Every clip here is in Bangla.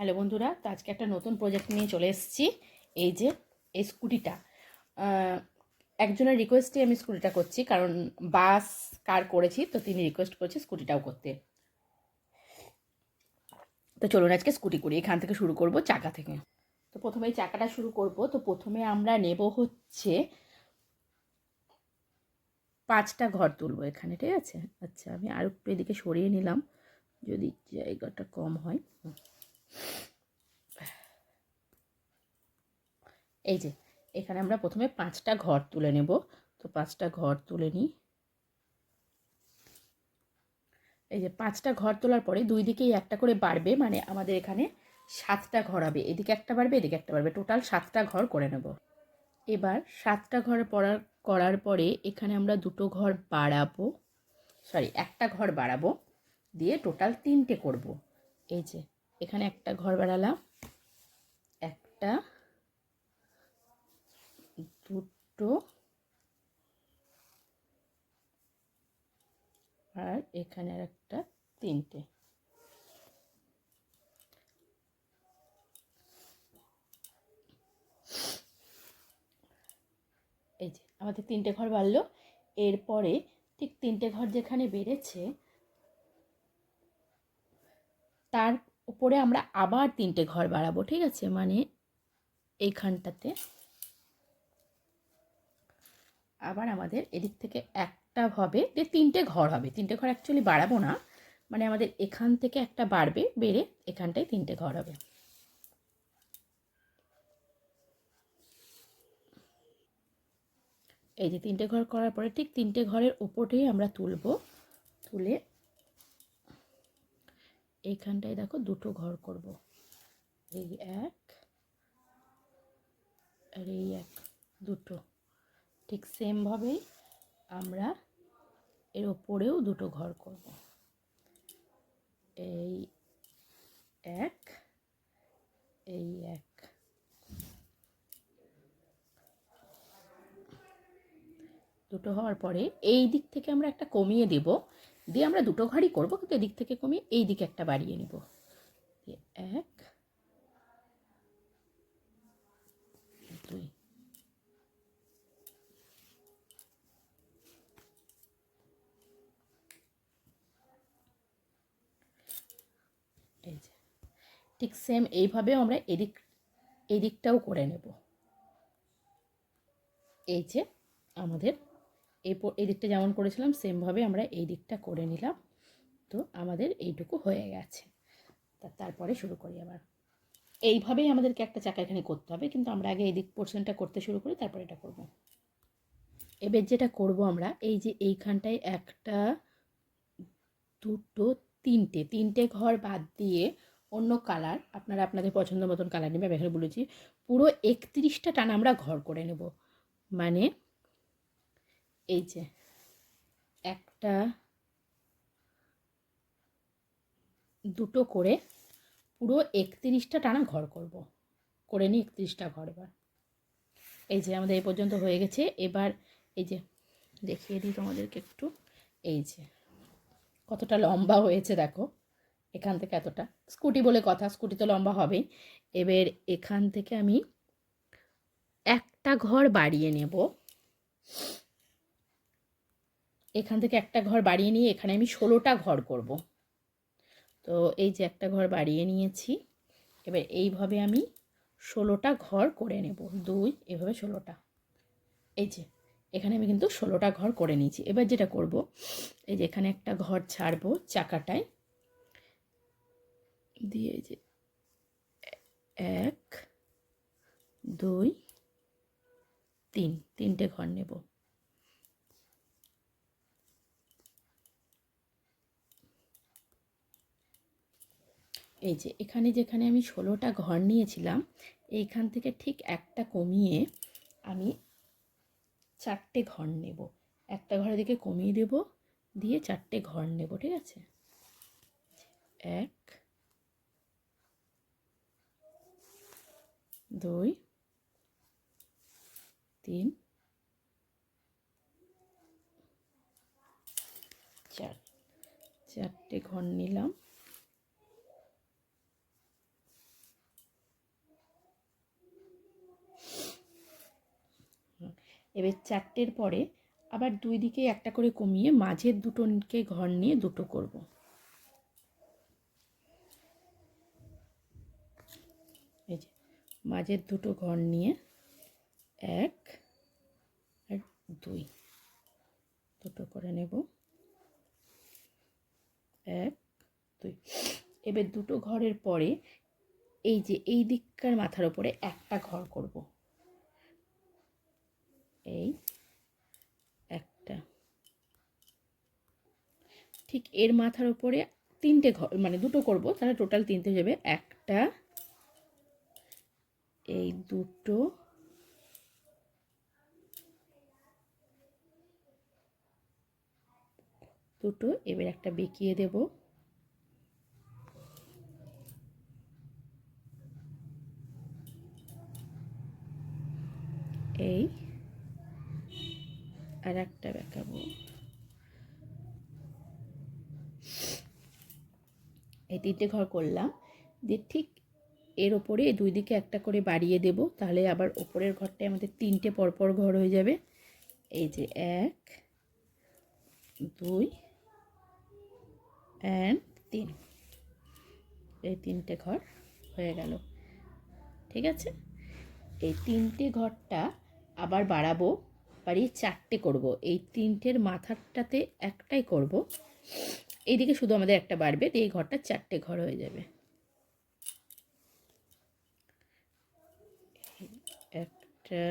হ্যালো বন্ধুরা, তো আজকে একটা নতুন প্রজেক্ট নিয়ে চলে এসেছি। এই যে এই স্কুটিটা। একজনের রিকোয়েস্টে আমি স্কুটিটা করছি, কারণ বাস কার করেছি, তো তিনি রিকোয়েস্ট করেছে স্কুটিটাও করতে। তো চলুন আজকে স্কুটি করি, এখান থেকে শুরু করব চাকা থেকে। তো প্রথমে এই চাকাটা শুরু করব, তো প্রথমে আমরা নেব হচ্ছে পাঁচটা ঘর তুলবো এখানে, ঠিক আছে? আচ্ছা আমি একটু এদিকে সরিয়ে নিলাম, যদি জায়গাটা কম হয়। এই যে, এখানে আমরা প্রথমে পাঁচটা ঘর তুলে নেব। তো পাঁচটা ঘর তুলে নিই। এই যে, পাঁচটা ঘর তোলার পরে দুই দিকেই একটা করে বাড়বে মানে আমাদের এখানে সাতটা ঘর হবে। এদিকে একটা বাড়বে, এদিকে একটা বাড়বে। টোটাল সাতটা ঘর করে নেব। এবার সাতটা ঘর পড়ার, করার পরে এখানে আমরা দুটো ঘর বাড়াবো। সরি, একটা ঘর বাড়াবো। দিয়ে টোটাল তিনটে করব। এই যে এখানে একটা ঘর বাড়ালাম একটা, দুটো, আর এখানে আর একটা, তিনটে। এই যে, আমাদের তিনটে ঘর বাড়লো। এরপরে ঠিক তিনটে ঘর যেখানে বেড়েছে, তার উপরে আমরা আবার তিনটে ঘর বাড়াবো, ঠিক আছে? মানে এইখানটাতে। আবার আমাদের এদিক থেকে একটা হবে, যে তিনটে ঘর হবে। তিনটে ঘর অ্যাকচুয়ালি বাড়াবো না মানে আমাদের এখান থেকে একটা বাড়বে, বেড়ে এখানটায় তিনটে ঘর হবে। এই যে তিনটে ঘর করার পরে ঠিক তিনটে ঘরের ওপরেই আমরা তুলব, তুলে এইখানটায় দেখো দুটো ঘর করব। এই এক আর এই এক দুটো। ঠিক সেমভাবেই আমরা এর ওপরেও দুটো ঘর করব। এই এক এই এক। দুটো হওয়ার পরে এই দিক থেকে আমরা একটা কমিয়ে দেব। দিয়ে আমরা দুটো ঘরই করব, কিন্তু এদিক থেকে কমিয়ে এই দিকে একটা বাড়িয়ে নেব। এক, দুই ঠিক সেম এইভাবে আমরা এদিক, এদিকটাও করে নেব। এই যে আমাদের এই দিকটা যেমন করেছিলাম, সেমভাবে আমরা এই দিকটা করে নিলাম। তো আমাদের এইটুকু হয়ে গেছে। তা তারপরে শুরু করি আবার। এইভাবেই আমাদেরকে একটা চাকা এখানে করতে হবে, কিন্তু আমরা আগে এই দিক পোর্শনটা করতে শুরু করি, তারপরে এটা করব। এবার যেটা করব আমরা, এই যে এইখানটায় একটা, দুটো, তিনটে তিনটে ঘর বাদ দিয়ে অন্য কালার, আপনারা আপনাদের পছন্দ মতন কালার নেবে এখানে বলেছি, পুরো একত্রিশটা টানা আমরা ঘর করে নেব। মানে এই যে, একটা দুটো করে পুরো একত্রিশটা টানা ঘর করব। করে নিই একত্রিশটা ঘর এবার। এই যে আমাদের এই পর্যন্ত হয়ে গেছে। এবার এই যে দেখিয়ে দিই তোমাদেরকে একটু। এই যে, কতটা লম্বা হয়েছে দেখো। এখান থেকে এতটা। স্কুটি বলে কথা, স্কুটি তো লম্বা হবেই। এবার এখান থেকে আমি একটা ঘর বাড়িয়ে নেব। এখান থেকে একটা ঘর বাড়িয়ে নিয়ে এখানে আমি ষোলোটা ঘর করব। তো এই যে একটা ঘর বাড়িয়ে নিয়েছি, এবার এইভাবে আমি ষোলোটা ঘর করে নেব। দুই, এভাবে ষোলোটা। এই যে, এখানে আমি কিন্তু ষোলোটা ঘর করে নিয়েছি। এবার যেটা করব, এই যে এখানে একটা ঘর ছাড়বো চাকাটায়। দিয়ে যে এক, দুই, তিন, তিনটে ঘর নেব। এই যে এখানে যেখানে আমি ষোলোটা ঘর নিয়েছিলাম, এইখান থেকে ঠিক একটা কমিয়ে আমি চারটে ঘর নেব। একটা ঘরের দিকে কমিয়ে দেব, দিয়ে চারটে ঘর নেব, ঠিক আছে? এক, দুই, তিন, চার। চারটে ঘর নিলাম। এবার চারটের পরে আবার দুই দিকে একটা করে কমিয়ে মাঝের দুটোকে ঘর নিয়ে দুটো করব। এই যে, মাঝের দুটো ঘর নিয়ে এক আর দুই, দুটো করে নেব। এক, দুই। এবার দুটো ঘরের পরে এই যে, এই দিককার মাথার ওপরে একটা ঘর করব। এই একটা। ঠিক এর মাথার ওপরে তিনটে ঘর মানে দুটো করব, তাহলে টোটাল তিনটে যাবে। একটা, এই দুটো দুটো, এবার একটা বেঁকিয়ে দেব। এই আর একটা বেঁকাবো এই তিনটে ঘর করলাম। দিয়ে ঠিক এর ওপরে দুই দিকে একটা করে বাড়িয়ে দেব, তাহলে আবার ওপরের ঘরটায় আমাদের তিনটে পরপর ঘর হয়ে যাবে। এই যে এক, দুই অ্যান্ড তিন। এই তিনটে ঘর হয়ে গেল। ঠিক আছে? এই তিনটে ঘরটা আবার বাড়াবো। বাড়িয়ে চারটে করব। এই তিনটের মাথারটাতে একটাই করব। এইদিকে শুধু আমাদের একটা বাড়বে, এই ঘরটা চারটে ঘর হয়ে যাবে। একটা,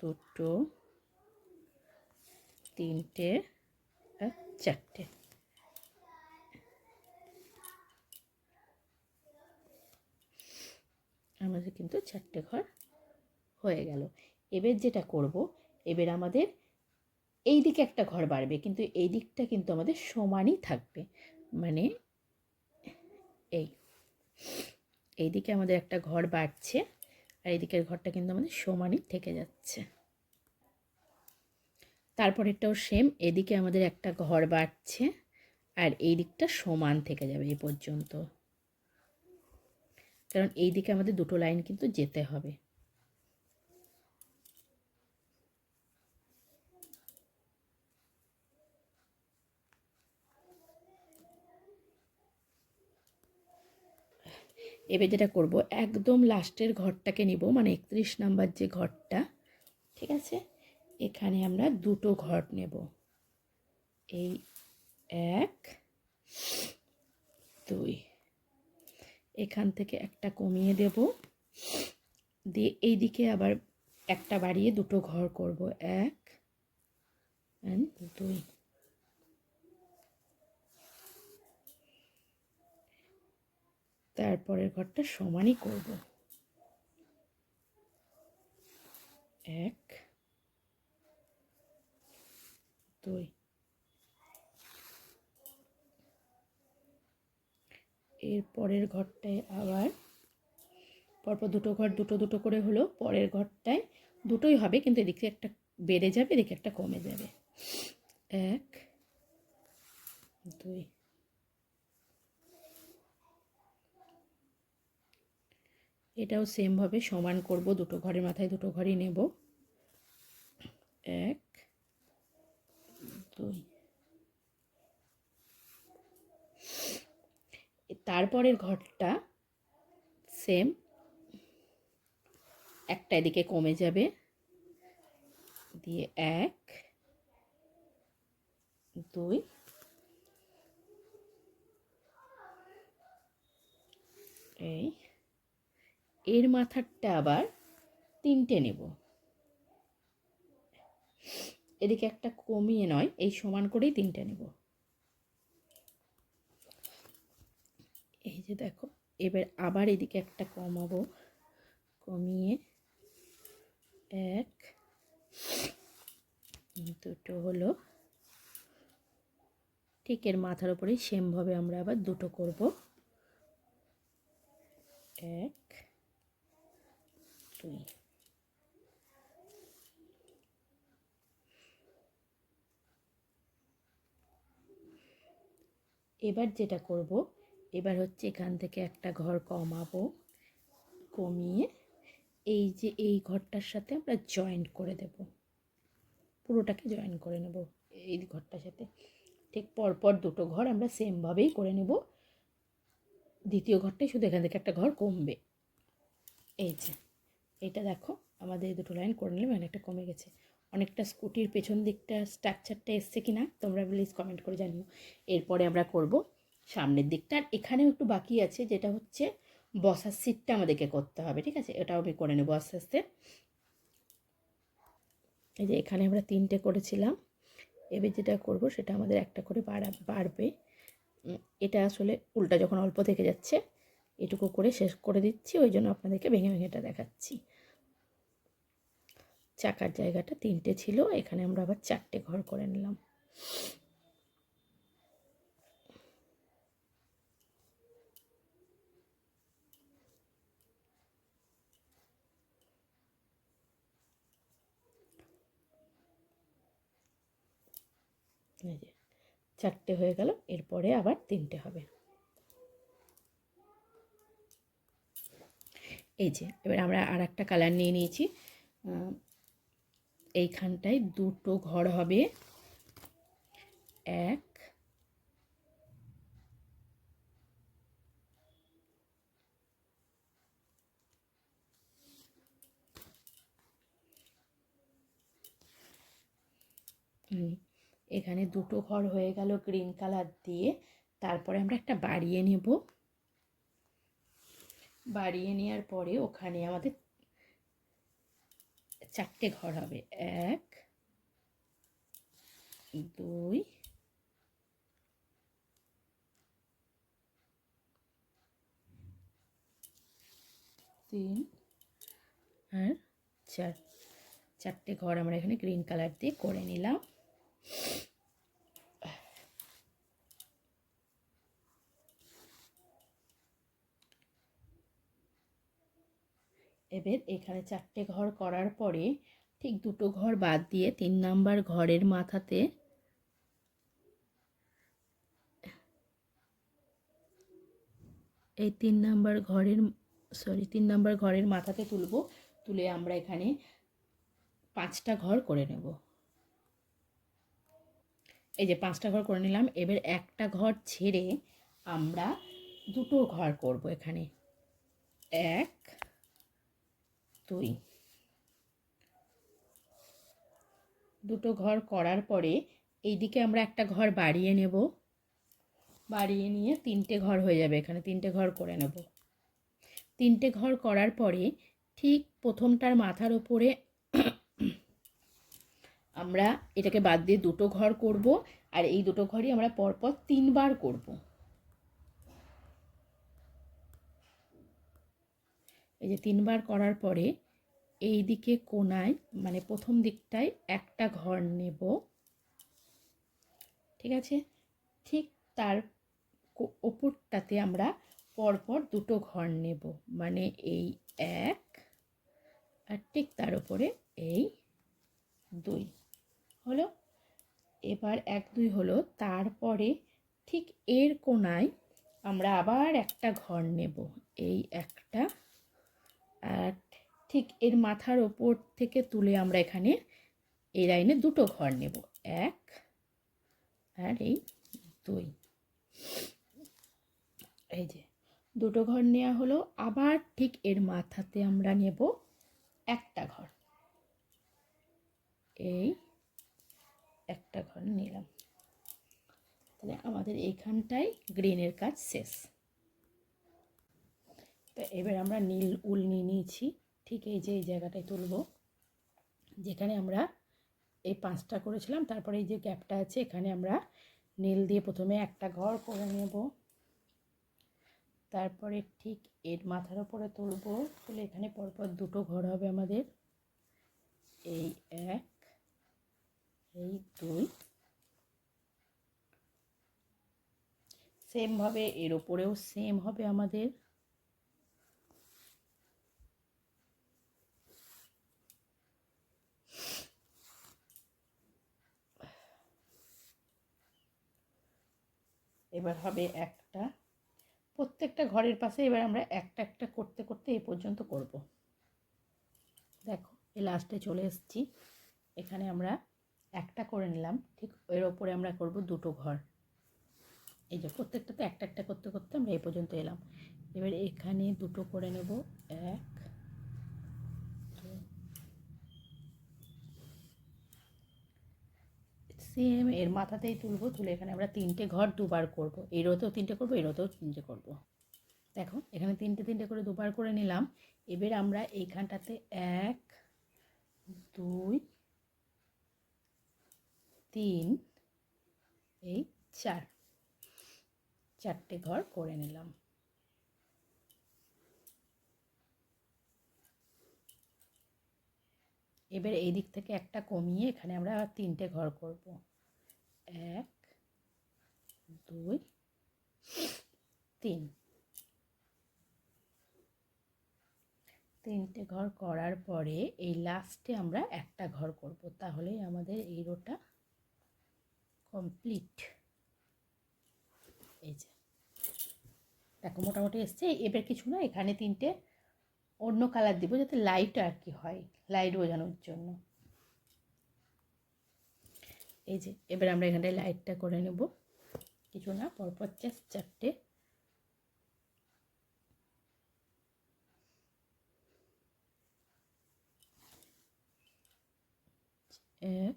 দুটো, তিনটে আর চারটে। আমাদের কিন্তু চারটে ঘর হয়ে গেল। এবার যেটা করব, এবার আমাদের এই দিকে একটা ঘর বাড়বে, কিন্তু এই দিকটা কিন্তু আমাদের সমানই থাকবে। মানে এই এই দিকে আমাদের একটা ঘর বাড়ছে আর এই দিকের ঘরটা কিন্তু আমাদের সমানই থেকে যাচ্ছে। তারপরেরটাও সেম এদিকে আমাদের একটা ঘর বাড়ছে আর এই দিকটা সমান থেকে যাবে এই পর্যন্ত। কারণ এই দিকে আমাদের দুটো লাইন কিন্তু যেতে হবে। এবার যেটা করব, একদম লাস্টের ঘরটাকে নিব মানে একত্রিশ নাম্বার যে ঘরটা, ঠিক আছে? এখানে আমরা দুটো ঘর নেব। এই এক, দুই। এখান থেকে একটা কমিয়ে দেব। দিয়ে এই দিকে আবার একটা বাড়িয়ে দুটো ঘর করব। এক দুই। তারপরের ঘরটা সমানই করব। এক, দুই। এর পরের ঘরটায় আবার পরপর দুটো ঘর দুটো দুটো করে হলো পরের ঘরটায় দুটোই হবে, কিন্তু এদিকে একটা বেড়ে যাবে, এদিকে একটা কমে যাবে। এক, দুই। এটাও সেমভাবে সমান করব, দুটো ঘরের মাথায় দুটো ঘরই নেব। এক, দুই। তারপরের ঘরটা সেম একটা এদিকে কমে যাবে। দিয়ে এক, দুই। এই এর মাথারটা আবার তিনটে নেব। এদিকে একটা কমিয়ে নয়, এই সমান করেই তিনটে নেব। এই যে দেখো, এবার আবার এদিকে একটা কমাবো। কমিয়ে এক, দুটো হলো। ঠিক এর মাথার উপরেই সেমভাবে আমরা আবার দুটো করব। এক দুই এবার যেটা করব, এবার হচ্ছে এখান থেকে একটা ঘর কমাবো, কমিয়ে এই যে এই ঘরটার সাথে আমরা জয়েন্ট করে দেব। পুরোটাকে জয়েন করে নেব এই ঘরটার সাথে। ঠিক পরপর দুটো ঘর আমরা সেমভাবেই করে নেব। দ্বিতীয় ঘরটাই শুধু এখান থেকে একটা ঘর কমবে। এই যে। এটা দেখো, আমাদের দুটো লাইন করে নিলাম অনেকটা কমে গেছে। অনেকটা স্কুটির পেছন দিকটা স্ট্রাকচারটা এসছে কি না তোমরা প্লিজ কমেন্ট করে জানিও। এরপরে আমরা করব সামনের দিকটা। আর এখানেও একটু বাকি আছে, যেটা হচ্ছে বসার সিটটা আমাদেরকে করতে হবে, ঠিক আছে? এটাও আমি করে নেব আস্তে আস্তে। এই যে এখানে আমরা তিনটে করেছিলাম। এবার যেটা করব, সেটা আমাদের একটা করে বাড়া, বাড়বে। এটা আসলে উল্টা যখন অল্প থেকে যাচ্ছে এটুকু করে শেষ করে দিচ্ছি, ওই জন্য আপনাদেরকে ভেঙে ভেঙেটা দেখাচ্ছি। চাকার জায়গাটা তিনটে ছিল, এখানে আমরা আবার চারটে ঘর করে নিলাম। চারটে হয়ে গেল, এরপরে আবার তিনটে হবে। এই যে, এবার আমরা আর একটা কালার নিয়ে নিয়েছি। এইখানটায় দুটো ঘর হবে। এক এখানে দুটো ঘর হয়ে গেল গ্রিন কালার দিয়ে। তারপরে আমরা একটা বাড়িয়ে নেব। বাড়িয়ে নেওয়ার পরে ওখানে আমাদের চারটে ঘর হবে। এক, দুই, তিন আর চার, চারটে ঘর আমরা এখানে গ্রিন কালার দিয়ে করে নিলাম। এবার এখানে চারটে ঘর করার পরে ঠিক দুটো ঘর বাদ দিয়ে তিন নাম্বার ঘরের মাথাতে এই তিন নাম্বার ঘরের সরি তিন নাম্বার ঘরের মাথাতে তুলবো, তুলে আমরা এখানে পাঁচটা ঘর করে নেব। এই যে পাঁচটা ঘর করে নিলাম, এবার একটা ঘর ছেড়ে আমরা দুটো ঘর করব এখানে। এক দুই দুটো ঘর করার পরে এইদিকে আমরা একটা ঘর বাড়িয়ে নেব। বাড়িয়ে নিয়ে তিনটে ঘর হয়ে যাবে এখানে, তিনটে ঘর করে নেব। তিনটে ঘর করার পরে ঠিক প্রথমটার মাথার ওপরে আমরা এটাকে বাদ দিয়ে দুটো ঘর করব আর এই দুটো ঘরই আমরা পরপর তিনবার করব। এই যে তিনবার করার পরে এই দিকে কোনায় মানে প্রথম দিকটায় একটা ঘর নেব। ঠিক আছে? ঠিক তার ওপরটাতে আমরা পরপর দুটো ঘর নেব। মানে এই এক আর ঠিক তার উপরে এই দুই। হলো? এবার এক দুই হলো। তারপরে ঠিক এর কোনায় আমরা আবার একটা ঘর নেব। এই একটা ঠিক এর মাথার ওপর থেকে তুলে আমরা এখানে এই লাইনে দুটো ঘর নেব। এক আর এই দুই। এই যে দুটো ঘর নেওয়া হলো। আবার ঠিক এর মাথাতে আমরা নেব একটা ঘর। এই একটা ঘর নিলাম। তাহলে আমাদের এইখানটায় গ্রিনের কাজ শেষ। তো এবার আমরা নীল উল নিয়ে নিয়েছি। ঠিক এই যে এই জায়গাটায় তুলব। যেখানে আমরা এই পাঁচটা করেছিলাম। তারপরে এই যে গ্যাপটা আছে, এখানে আমরা নীল দিয়ে প্রথমে একটা ঘর করে নেব। তারপরে ঠিক এর মাথার ওপরে তুলব। তুলে এখানে পরপর দুটো ঘর হবে আমাদের। এই এক, এই দুই। সেমভাবে এর ওপরেও সেম হবে আমাদের। এবার হবে একটা। প্রত্যেকটা ঘরের পাশে এবার আমরা একটা একটা করতে করতে এই পর্যন্ত করব। দেখো এই লাস্টে চলে এসেছি। এখানে আমরা একটা করে নিলাম। ঠিক এর ওপরে আমরা করব দুটো ঘর। এই যে প্রত্যেকটাতে একটা একটা করতে করতে আমরা এই পর্যন্ত এলাম। এবার এখানে দুটো করে নেব। এক সেম এর মাথাতেই তুলবো, তুলে এখানে আমরা তিনটে ঘর দুবার করব। এই রোতেও তিনটে করব, এই রোতেও তিনটে করব। দেখো, এখানে তিনটে তিনটে করে দুবার করে নিলাম। এবার আমরা এইখানটাতে এক, দুই, তিন, এই চার, চারটে ঘর করে নিলাম। এবার এই দিক থেকে একটা কমিয়ে এখানে আমরা তিনটে ঘর করব। এক, দুই, তিন। তিনটে ঘর করার পরে এই লাস্টে আমরা একটা ঘর করব। তাহলেই আমাদের এই রোটা কমপ্লিট। এই যে। দেখো, মোটামুটি এসছে। এবার কিছু না, এখানে তিনটে অন্য কালার দিব যাতে লাইট আর কি হয়। লাইট বোঝানোর জন্য। এই যে, এবার আমরা এখানটায় লাইটটা করে নেব। কিছু না, পরপর জাস্ট চারটে। এক,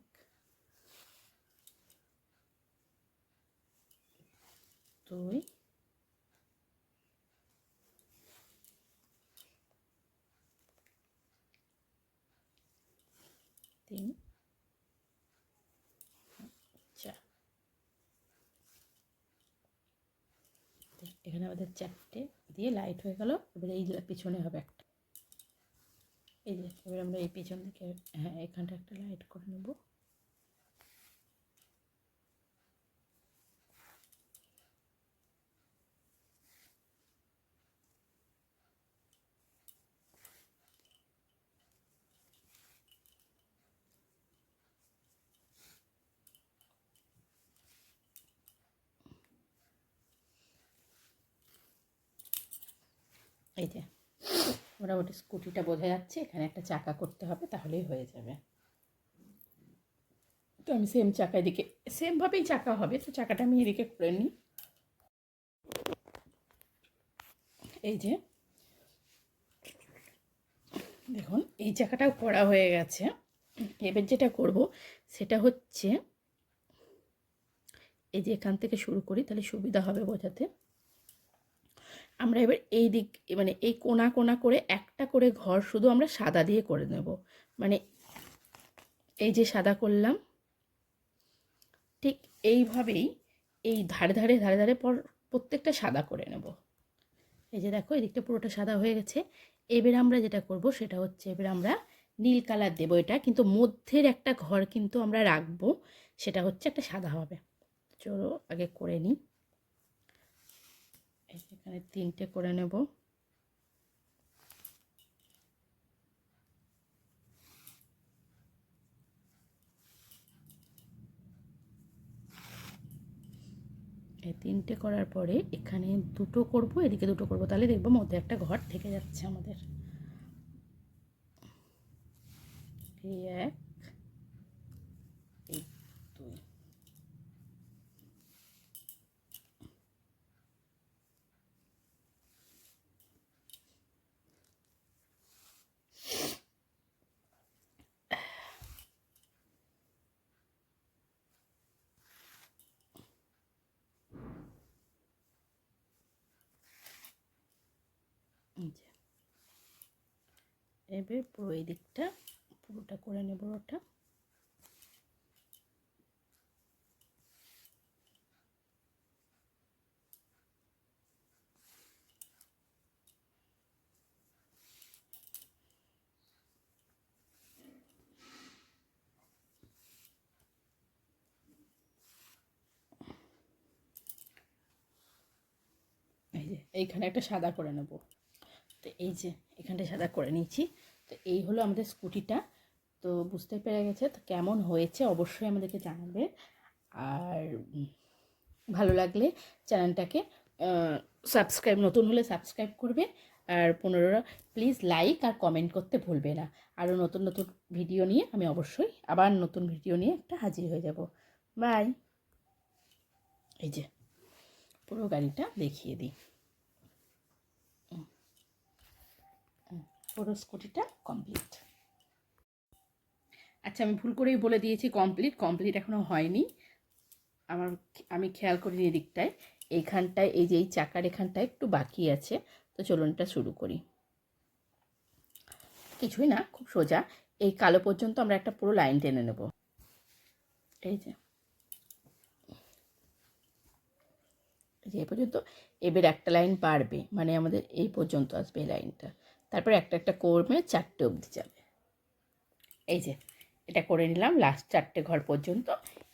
দুই তিন চার এখানে আমাদের চারটে দিয়ে লাইট হয়ে গেল। এবারে এই পিছনে হবে একটা। এই যে, এবার আমরা এই পিছন দিকে হ্যাঁ এখানটা একটা লাইট করে নেব। এই যে মোটামুটি স্কুটিটা বোঝা যাচ্ছে, এখানে একটা চাকা করতে হবে, তাহলেই হয়ে যাবে। তো আমি সেম চাকা এদিকে সেমভাবেই চাকা হবে, তো চাকাটা আমি এদিকে করে নিই। এই যে, দেখুন, এই চাকাটাও করা হয়ে গেছে। এবার যেটা করব, সেটা হচ্ছে, এই যে এখান থেকে শুরু করি, তাহলে সুবিধা হবে বোঝাতে। আমরা এবার এই দিক মানে এই কোনা কোনা করে একটা করে ঘর শুধু আমরা সাদা দিয়ে করে নেব। মানে এই যে সাদা করলাম, ঠিক এইভাবেই এই ধারে ধারে ধারে ধারে পর প্রত্যেকটা সাদা করে নেব। এই যে দেখো, এদিকটা পুরোটা সাদা হয়ে গেছে। এবার আমরা যেটা করব সেটা হচ্ছে, এবার আমরা নীল কালার দেবো এটা, কিন্তু মধ্যের একটা ঘর কিন্তু আমরা রাখব, সেটা হচ্ছে একটা সাদা হবে। চলো আগে করে নিই। এখানে তিনটে করে নেব। এই তিনটে করার পরে এখানে দুটো করব, এদিকে দুটো করব। তাহলে দেখব মধ্যে একটা ঘর থেকে যাচ্ছে আমাদের। এক এই দুই এবার পুরো এই দিকটা, পুরোটা করে নেব ওটা এই যে, এইখানে একটা সাদা করে নেব। তো এই যে এখানটা সাদা করে নিয়েছি। তো এই হলো আমাদের স্কুটিটা। তো বুঝতে পেরে গেছে তো কেমন হয়েছে অবশ্যই আমাদেরকে জানাবে। আর ভালো লাগলে চ্যানেলটাকে সাবস্ক্রাইব, নতুন হলে সাবস্ক্রাইব করবে। আর পনেরোটা প্লিজ লাইক আর কমেন্ট করতে ভুলবে না। আরও নতুন নতুন ভিডিও নিয়ে আমি অবশ্যই আবার নতুন ভিডিও নিয়ে একটা হাজির হয়ে যাব। বাই। এই যে পুরো গাড়িটা দেখিয়ে দিই। পুরো কমপ্লিট। আচ্ছা আমি ভুল করেই বলে দিয়েছি কমপ্লিট। কমপ্লিট এখনও হয়নি। আমার আমি খেয়াল করিনি এদিকটায়। এইখানটায় এই যে এই চাকার এখানটায় একটু বাকি আছে। তো চলুন এটা শুরু করি। কিছুই না, খুব সোজা। এই কালো পর্যন্ত আমরা একটা পুরো লাইন টেনে নেব। এই যে। এই পর্যন্ত। এবার একটা লাইন বাড়বে। মানে আমাদের এই পর্যন্ত আসবে এই লাইনটা। তারপর একটা একটা কর্মে চারটে অবধি যাবে এই যে, এটা করে নিলাম লাস্ট চারটে ঘর পর্যন্ত।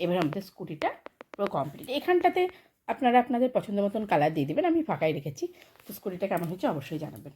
এবার আমাদের স্কুটিটা পুরো কমপ্লিট এখানটাতে আপনারা আপনাদের পছন্দ মতন কালার দিয়ে দেবেন, আমি ফাঁকাই রেখেছি। তো স্কুটিটা কেমন হয়েছে অবশ্যই জানাবেন।